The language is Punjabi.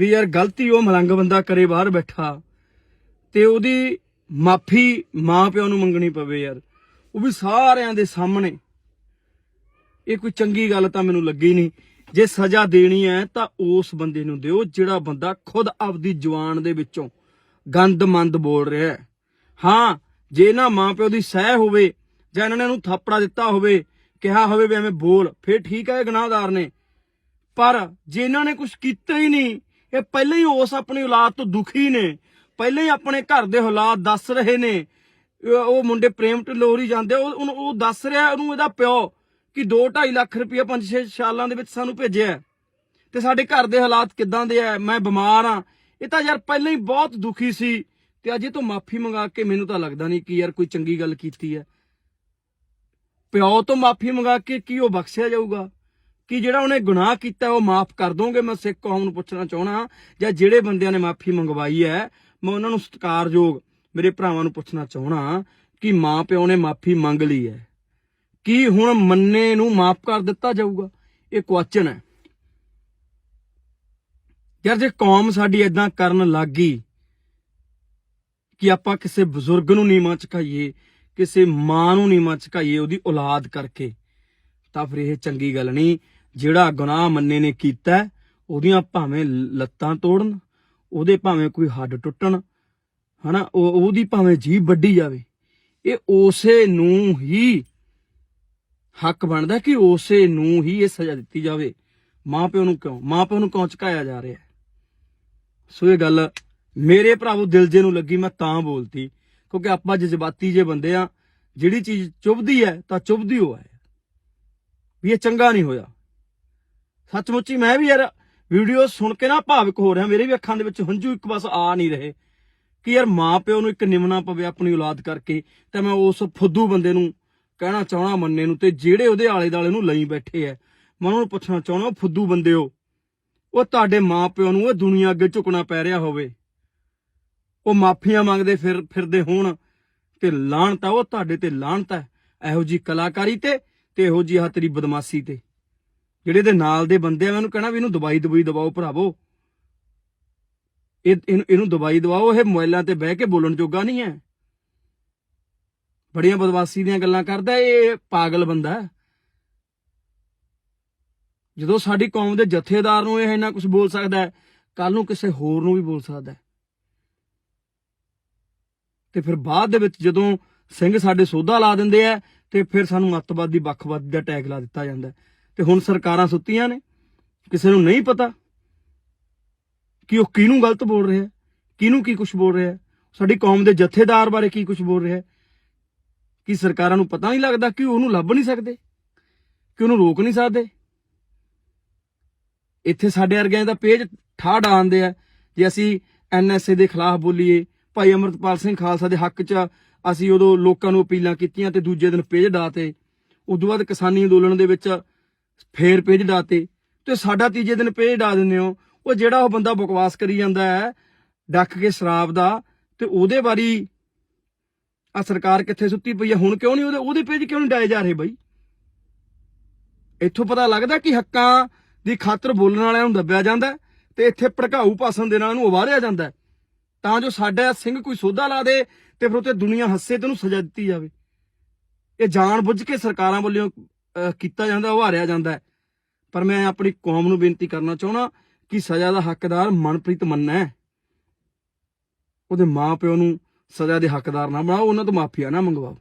ਵੀ ਯਾਰ ਗਲਤੀ ਉਹ ਮਲੰਗ ਬੰਦਾ ਕਰੇ ਬਾਹਰ ਬੈਠਾ ਤੇ ਉਹਦੀ ਮਾਫੀ ਮਾਂ ਪਿਓ ਨੂੰ ਮੰਗਣੀ ਪਵੇ ਯਾਰ। ਉਹ ਵੀ ਸਾਰਿਆਂ ਦੇ ਸਾਹਮਣੇ। ਇਹ ਕੋਈ ਚੰਗੀ ਗੱਲ ਤਾਂ ਮੈਨੂੰ ਲੱਗੀ ਨਹੀਂ। ਜੇ ਸਜ਼ਾ ਦੇਣੀ ਹੈ ਤਾਂ ਉਸ ਬੰਦੇ ਨੂੰ ਦਿਓ ਜਿਹੜਾ ਬੰਦਾ ਖੁਦ ਆਪਦੀ ਜਵਾਨ ਦੇ ਵਿੱਚੋਂ ਗੰਦਮੰਦ ਬੋਲ ਰਿਹਾ ਹੈ। ਹਾਂ, ਜੇ ਇਹਨਾਂ ਮਾਂ ਪਿਓ ਦੀ ਸਹਿ ਹੋਵੇ ਜਾਂ ਇਹਨਾਂ ਨੇ ਉਹਨੂੰ ਥਾਪੜਾ ਦਿੱਤਾ ਹੋਵੇ, ਕਿਹਾ ਹੋਵੇ ਵੀ ਐਵੇਂ ਬੋਲ, ਫਿਰ ਠੀਕ ਹੈ ਇਹ ਗੁਨਾਹਗਾਰ ਨੇ। ਪਰ ਜੇ ਇਹਨਾਂ ਨੇ ਕੁਝ ਕੀਤਾ ਹੀ ਨਹੀਂ ਇਹ ਪਹਿਲਾਂ ਹੀ ਉਸ ਆਪਣੀ ਔਲਾਦ ਤੋਂ ਦੁਖੀ ਨੇ। ਪਹਿਲਾਂ ਹੀ ਆਪਣੇ ਘਰ ਦੇ ਹਾਲਾਤ ਦੱਸ ਰਹੇ ਨੇ। ਉਹ ਮੁੰਡੇ ਪ੍ਰੇਮ ਢਲੋਰੀ ਜਾਂਦੇ ਉਹ, ਉਹਨੂੰ- ਉਹ ਦੱਸ ਰਿਹਾ, ਉਹਨੂੰ ਇਹਦਾ ਪਿਓ ਕਿ 2.5 ਲੱਖ ਰੁਪਇਆ 5-6 ਸਾਲਾਂ ਦੇ ਵਿੱਚ ਸਾਨੂੰ ਭੇਜਿਆ ਹੈ। ਤੇ ਸਾਡੇ ਘਰ ਦੇ ਹਾਲਾਤ ਕਿੱਦਾਂ ਦੇ ਆ? ਮੈਂ ਬਿਮਾਰ ਆ ਇਹ ਤਾਂ ਯਾਰ ਪਹਿਲਾਂ ਹੀ ਬਹੁਤ ਦੁਖੀ ਸੀ। ਤੇ ਇਹ ਤੋਂ ਮਾਫੀ ਮੰਗਾ ਕੇ ਮੈਨੂੰ ਤਾਂ ਲੱਗਦਾ ਨਹੀਂ ਕਿ ਯਾਰ ਕੋਈ ਚੰਗੀ ਗੱਲ ਕੀਤੀ ਹੈ। ਪਿਓ ਤੋਂ ਮਾਫੀ ਮੰਗਾ ਕੇ ਕੀ ਉਹ ਬਖਸ਼ਿਆ ਜਾਊਗਾ? ਕਿ ਜਿਹੜਾ ਉਹਨੇ ਗੁਨਾਹ ਕੀਤਾ, ਉਹ ਮਾਫ ਕਰ ਦੋਗੇ? ਮੈਂ ਸਿੱਖ ਕੌਮ ਨੂੰ ਪੁੱਛਣਾ ਚਾਹਣਾ ਜਾਂ ਜਿਹੜੇ ਬੰਦਿਆਂ ਨੇ ਮਾਫੀ ਮੰਗਵਾਈ ਹੈ, ਮੈਂ ਉਹਨਾਂ ਨੂੰ ਸਤਿਕਾਰਯੋਗ ਮੇਰੇ ਭਰਾਵਾਂ ਨੂੰ ਪੁੱਛਣਾ ਚਾਹਣਾ ਕਿ ਮਾਂ ਪਿਓ ਨੇ ਮਾਫੀ ਮੰਗ ਲਈ ਹੈ। ਕੀ ਹੁਣ ਮੰਨੇ ਨੂੰ ਮਾਫ ਕਰ ਦਿੱਤਾ ਜਾਊਗਾ? ਇਹ ਕੁਐਸਚਨ ਹੈ। ਯਾਰ ਜੇ ਕੌਮ ਸਾਡੀ ਇਦਾਂ ਕਰਨ ਲੱਗ ਗਈ ਕਿ ਆਪਾਂ ਕਿਸੇ ਬਜ਼ੁਰਗ ਨੂੰ ਨੀਵਾਂ ਚੁਕਾਈਏ, ਕਿਸੇ ਮਾਂ ਨੂੰ ਨੀਵਾਂ ਚੁਕਾਈਏ, ਉਹਦੀ ਔਲਾਦ ਕਰਕੇ, ਤਾਂ ਫਿਰ ਇਹ ਚੰਗੀ ਗੱਲ ਨਹੀਂ। ਜਿਹੜਾ ਗੁਨਾਹ ਮੰਨੇ ਨੇ ਕੀਤਾ ਉਹਦੀਆਂ ਭਾਵੇਂ ਲੱਤਾਂ ਤੋੜਨ, ਉਹਦੇ ਭਾਵੇਂ ਕੋਈ ਹੱਡ ਟੁੱਟਣ, ਹਨਾ, ਉਹ ਉਹਦੀ ਭਾਵੇਂ ਜੀਭ ਵੱਢੀ ਜਾਵੇ, ਇਹ ਉਸੇ ਨੂੰ ਹੀ ਹੱਕ ਬਣਦਾ ਕਿ ਉਸੇ ਨੂੰ ਹੀ ਇਹ ਸਜ਼ਾ ਦਿੱਤੀ ਜਾਵੇ। ਮਾਂ ਪਿਓ ਨੂੰ ਕਿਉਂ? ਮਾਂ ਪਿਓ ਨੂੰ ਕਿਉਂ ਚੁਕਾਇਆ ਜਾ ਰਿਹਾ ਸੋ ਇਹ ਗੱਲ ਮੇਰੇ ਭਰਾਵੋ ਦਿਲ ਜੇ ਨੂੰ ਲੱਗੀ, ਮੈਂ ਤਾਂ ਬੋਲਤੀ, ਕਿਉਂਕਿ ਆਪਾਂ ਜਜ਼ਬਾਤੀ ਜੇ ਬੰਦੇ ਆ, ਜਿਹੜੀ ਚੀਜ਼ ਚੁਭਦੀ ਹੈ, ਤਾਂ ਚੁਭਦੀ ਹੋ ਹੈ। ਵੀ ਇਹ ਚੰਗਾ ਨਹੀਂ ਹੋਇਆ। ਸੱਚਮੁੱਚ ਹੀ ਮੈਂ ਵੀ ਯਾਰ ਵੀਡੀਓ ਸੁਣ ਕੇ ਨਾ ਭਾਵਿਕ ਹੋ ਰਿਹਾ, ਮੇਰੇ ਵੀ ਅੱਖਾਂ ਦੇ ਵਿੱਚ ਹੰਝੂ ਇੱਕ ਬਸ ਆ ਨਹੀਂ ਰਹੇ ਕਿ ਯਾਰ ਮਾਂ ਪਿਓ ਨੂੰ ਇੱਕ ਨਿਮਣਾ ਪਵੇ ਆਪਣੀ ਔਲਾਦ ਕਰਕੇ ਤਾਂ ਮੈਂ ਉਸ ਫੁੱਦੂ ਬੰਦੇ ਨੂੰ ਕਹਿਣਾ ਚਾਹਣਾ ਮੰਨੇ ਨੂੰ ਤੇ ਜਿਹੜੇ ਉਹਦੇ ਆਲੇ ਦਾਲੇ ਨੂੰ ਲਈ ਬੈਠੇ ਐ, ਮੈਂ ਉਹਨਾਂ ਨੂੰ ਪੁੱਛਣਾ ਚਾਹਣਾ ਉਹ ਫੁੱਦੂ ਬੰਦੇ ਉਹ ਤੁਹਾਡੇ ਮਾਂ ਪਿਓ ਨੂੰ ਇਹ ਦੁਨੀਆ ਅੱਗੇ ਝੁਕਣਾ ਪੈ ਰਿਹਾ ਹੋਵੇ। ਉਹ ਮਾਫੀਆਂ ਮੰਗਦੇ ਫਿਰ, ਫਿਰਦੇ ਹੋਣ ਤੇ ਲਾਹਣਤ ਆ, ਉਹ ਤੁਹਾਡੇ ਤੇ ਲਾਹਣਤ ਹੈ ਇਹੋ ਜੀ ਕਲਾਕਾਰੀ ਤੇ ਤੇ ਇਹੋ ਜੀ ਆ ਤੇਰੀ ਬਦਮਾਸ਼ੀ ਤੇ। ਜਿਹੜੇ ਦੇ ਨਾਲ ਦੇ ਬੰਦੇ ਆ, ਉਹਨੂੰ ਕਹਿਣਾ ਵੀ ਇਹਨੂੰ ਦਵਾਈ ਦਵਾਈ ਦਵਾਓ ਭਰਾਵੋ। ਇਹ, ਇਹਨੂੰ ਇਹਨੂੰ ਦਵਾਈ ਦਵਾਓ, ਇਹ ਮੋਬਾਈਲਾਂ ਤੇ ਬਹਿ ਕੇ ਬੋਲਣ ਜੋਗਾ ਨਹੀਂ ਹੈ। ਬੜੀਆਂ ਬਦਮਾਸ਼ੀ ਦੀਆਂ ਗੱਲਾਂ ਕਰਦਾ ਇਹ ਪਾਗਲ ਬੰਦਾ। ਜਦੋਂ ਸਾਡੀ ਕੌਮ ਦੇ ਜਥੇਦਾਰ ਨੂੰ ਇਹ ਇੰਨਾ ਕੁਝ ਬੋਲ ਸਕਦਾ ਕੱਲ ਨੂੰ ਕਿਸੇ ਹੋਰ ਨੂੰ ਵੀ ਬੋਲ ਸਕਦਾ ਤੇ ਫਿਰ ਬਾਅਦ ਦੇ ਵਿੱਚ ਜਦੋਂ ਸਿੰਘ ਸਾਡੇ ਸੋਧਾ ਲਾ ਦਿੰਦੇ ਆ, ਤੇ ਫਿਰ ਸਾਨੂੰ ਅੱਤਵਾਦੀ ਵੱਖਵਾਦੀ ਦਾ ਟੈਗ ਲਾ ਦਿੱਤਾ ਜਾਂਦਾ ਤੇ ਹੁਣ ਸਰਕਾਰਾਂ ਸੁੱਤੀਆਂ ਨੇ, ਕਿਸੇ ਨੂੰ ਨਹੀਂ ਪਤਾ ਕਿ ਉਹ ਕਿਹਨੂੰ ਗਲਤ ਬੋਲ ਰਿਹਾ ਹੈ ਕਿਹਨੂੰ ਕੀ ਕੁਝ ਬੋਲ ਰਿਹਾ ਹੈ ਸਾਡੀ ਕੌਮ ਦੇ ਜਥੇਦਾਰ ਬਾਰੇ ਕੀ ਕੁਝ ਬੋਲ ਰਿਹਾ ਹੈ ਕੀ ਸਰਕਾਰਾਂ ਨੂੰ ਪਤਾ ਨਹੀਂ ਲੱਗਦਾ ਕਿ ਉਹਨੂੰ ਲੱਭ ਨਹੀਂ ਸਕਦੇ, ਕਿ ਉਹਨੂੰ ਰੋਕ ਨਹੀਂ ਸਕਦੇ। ਇੱਥੇ ਸਾਡੇ ਵਰਗਿਆਂ ਦਾ ਪੇਜ ਠਾੜ ਆਉਂਦੇ ਆ, ਜੇ ਅਸੀਂ ਐਨਐਸਏ ਦੇ ਖਿਲਾਫ ਬੋਲੀਏ, ਭਾਈ ਅਮਰਤਪਾਲ ਸਿੰਘ ਖਾਲਸਾ ਦੇ ਹੱਕ 'ਚ ਅਸੀਂ ਉਦੋਂ ਲੋਕਾਂ ਨੂੰ ਅਪੀਲਾਂ ਕੀਤੀਆਂ ਤੇ ਦੂਜੇ ਦਿਨ ਪੇਜ ਡਾਤੇ ਉਦੋਂ ਬਾਅਦ ਕਿਸਾਨੀ ਅੰਦੋਲਨ ਦੇ ਵਿੱਚ ਫੇਰ ਪੇਜ ਡਾਤੇ ਤੇ ਸਾਡਾ ਤੀਜੇ ਦਿਨ ਪੇਜ ਡਾ ਦਿੰਦੇ ਹੋ। ਉਹ ਜਿਹੜਾ ਉਹ ਬੰਦਾ ਬਕਵਾਸ ਕਰੀ ਜਾਂਦਾ ਹੈ, ਡੱਕ ਕੇ ਸ਼ਰਾਬ ਦਾ, ਤੇ ਉਹਦੇ ਬਾਰੀ ਆ ਸਰਕਾਰ ਕਿੱਥੇ ਸੁੱਤੀ ਪਈ ਹੈ? ਹੁਣ ਕਿਉਂ ਨਹੀਂ ਉਹਦੇ ਉਹਦੇ ਪੇਜ ਕਿਉਂ ਨਹੀਂ ਡਾਏ ਜਾ ਰਹੇ ਬਾਈ? ਇੱਥੋਂ ਪਤਾ ਲੱਗਦਾ ਕਿ ਹੱਕਾਂ ਦੀ ਖਾਤਰ ਬੋਲਣ ਵਾਲਿਆਂ ਨੂੰ ਦੱਬਿਆ ਜਾਂਦਾ ਤੇ ਇੱਥੇ ਭੜਕਾਊ ਭਾਸ਼ਣ ਦੇ ਨਾਲ ਉਹਨੂੰ ਉਵਾਰਿਆ ਜਾਂਦਾ ਤਾਂ ਜੋ ਸਾਡਾ ਸਿੰਘ ਕੋਈ ਸੋਧਾ ਲਾ ਦੇ ਤੇ ਫਿਰ ਉੱਤੇ ਦੁਨੀਆ ਹੱਸੇ ਤੇ ਉਹਨੂੰ ਸਜ਼ਾ ਦਿੱਤੀ ਜਾਵੇ। ਇਹ ਜਾਣ ਬੁੱਝ ਕੇ ਸਰਕਾਰਾਂ ਵੱਲੋਂ ਕੀਤਾ ਜਾਂਦਾ, ਉਭਾਰਿਆ ਜਾਂਦਾ ਹੈ। ਪਰ ਮੈਂ ਆਪਣੀ ਕੌਮ ਨੂੰ ਬੇਨਤੀ ਕਰਨਾ ਚਾਹਣਾ ਕਿ ਸਜ਼ਾ ਦਾ ਹੱਕਦਾਰ ਮਨਪ੍ਰੀਤ ਮੰਨਾ। ਹੈ ਉਹਦੇ ਮਾਂ ਪਿਓ ਨੂੰ ਸਜ਼ਾ ਦੇ ਹੱਕਦਾਰ ਨਾ ਬਣਾਓ, ਉਹਨਾਂ ਤੋਂ ਮਾਫੀਆ ਨਾ ਮੰਗਵਾਓ।